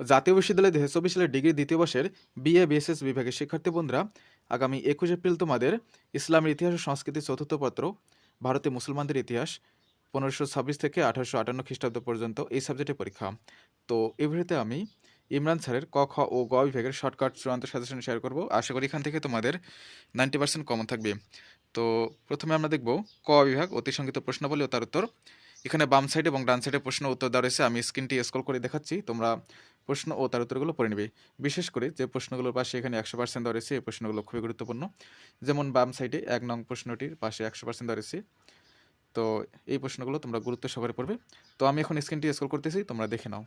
জাতীয় বিশ্ববিদ্যালয় দু হাজার চব্বিশ সালের ডিগ্রি দ্বিতীয় বর্ষের বিএ, বিএসএস বিভাগের শিক্ষার্থী বন্ধুরা, আগামী একুশ এপ্রিল তোমাদের ইসলামের ইতিহাস ও সংস্কৃতির চতুর্থ পত্র ভারতে মুসলমানদের ইতিহাস, পনেরোশো ছাব্বিশ থেকে আঠারোশো আটান্ন খ্রিস্টাব্দ পর্যন্ত এই সাবজেক্টের পরীক্ষা। তো এই আমি ইমরান স্যারের ক, খ ও গ বিভাগের শর্টকাট চূড়ান্ত সাজেশন শেয়ার করব। আশা করি এখান থেকে তোমাদের নাইনটি পার্সেন্ট কমন থাকবে। তো প্রথমে আমরা দেখব ক বিভাগ, অতি সংগীত প্রশ্নাবলী ও তার উত্তর। এখানে বাম সাইড এবং ডান সাইডে প্রশ্ন উত্তর দেওয়া রয়েছে। আমি স্ক্রিনটি স্ক্রল করে দেখাচ্ছি। তোমরা প্রশ্ন ও তার উত্তরগুলো পড়ে নেবে। বিশেষ করে যে প্রশ্নগুলোর পাশে এখানে একশো পার্সেন্ট ধরেছে এই প্রশ্নগুলো খুবই গুরুত্বপূর্ণ। যেমন বাম সাইডে এক নং প্রশ্নটির পাশে একশো পার্সেন্ট ধরেছে তো এই প্রশ্নগুলো তোমরা গুরুত্ব সহকারে পড়বে। তো আমি এখন স্ক্রিনটি স্কোল করতেছি, তোমরা দেখে নাও।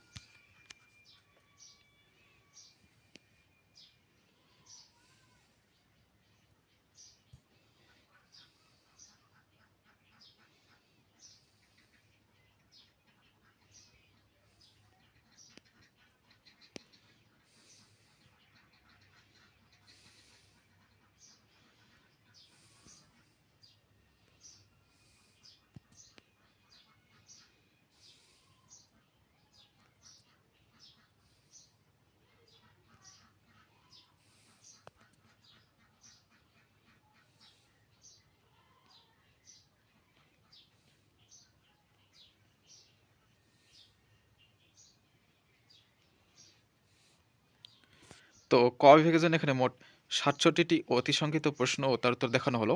তো ক বিভাগের জন্য এখানে মোট সাতষট্টিটি অতি সংক্ষিপ্ত প্রশ্ন ও তার উত্তর দেখানো হলো।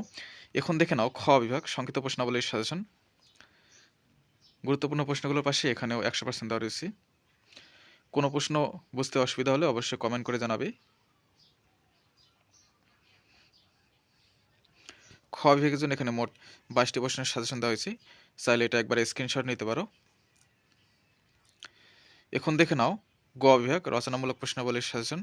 এখন দেখে নাও, খ বিভাগ, সংক্ষিপ্ত প্রশ্নাবলীর সাজেশন গুরুত্বপূর্ণ প্রশ্নগুলোর পাশে এখানেও একশো পার্সেন্ট দেওয়া রয়েছে। কোনো প্রশ্ন বুঝতে অসুবিধা হলে অবশ্যই কমেন্ট করে জানাবে। খ বিভাগের জন্য এখানে মোট বাইশটি প্রশ্নের সাজেশন দেওয়া হয়েছে। চাইলে এটা একবার স্ক্রিনশট নিতে পারো। এখন দেখে নাও, গ বিভাগ, রচনামূলক প্রশ্নাবলীর সাজেশন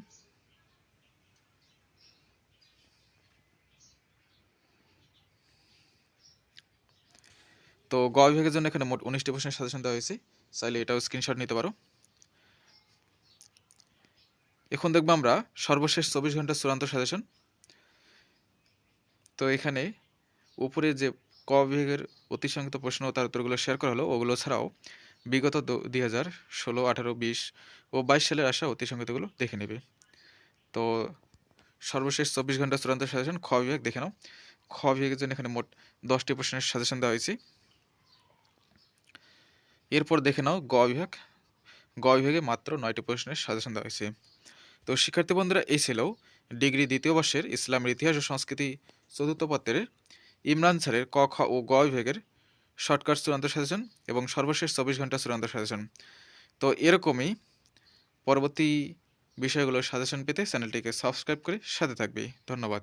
তো গ বিভাগের জন্য এখানে মোট উনিশটি প্রশ্নের সাজেশন দেওয়া হয়েছে। চাইলে এটাও স্ক্রিনশট নিতে পারো। এখন দেখব আমরা সর্বশেষ চব্বিশ ঘণ্টার চূড়ান্ত সাজেশন তো এখানে উপরে যে ক বিভাগের অতি প্রশ্ন ও তার উত্তরগুলো শেয়ার করা হলো, ওগুলো ছাড়াও বিগত দুই হাজার ষোলো, আঠারো, বিশ ও বাইশ সালের আসা অতি দেখে নেবে। তো সর্বশেষ চব্বিশ ঘণ্টা চূড়ান্ত সাজেশন খ বিভাগ দেখে নাও। খ বিভাগের জন্য এখানে মোট দশটি প্রশ্নের সাজেশন দেওয়া হয়েছে। এরপর দেখে নাও গ বিভাগ। গ বিভাগে মাত্র নয়টি প্রশ্নের সাজেশন দেওয়া হয়েছে। তো শিক্ষার্থী বন্ধুরা, এই ছিল ডিগ্রি দ্বিতীয় বর্ষের ইসলামের ইতিহাস ও সংস্কৃতি চতুর্থ পত্রের ইমরান স্যারের ক, খ ও গ বিভাগের শর্টকাট চূড়ান্ত সাজেশন এবং সর্বশেষ চব্বিশ ঘণ্টা চূড়ান্ত সাজেশন। তো এরকমই পরবর্তী বিষয়গুলোর সাজেশন পেতে চ্যানেলটিকে সাবস্ক্রাইব করে সাথে থাকবে। ধন্যবাদ।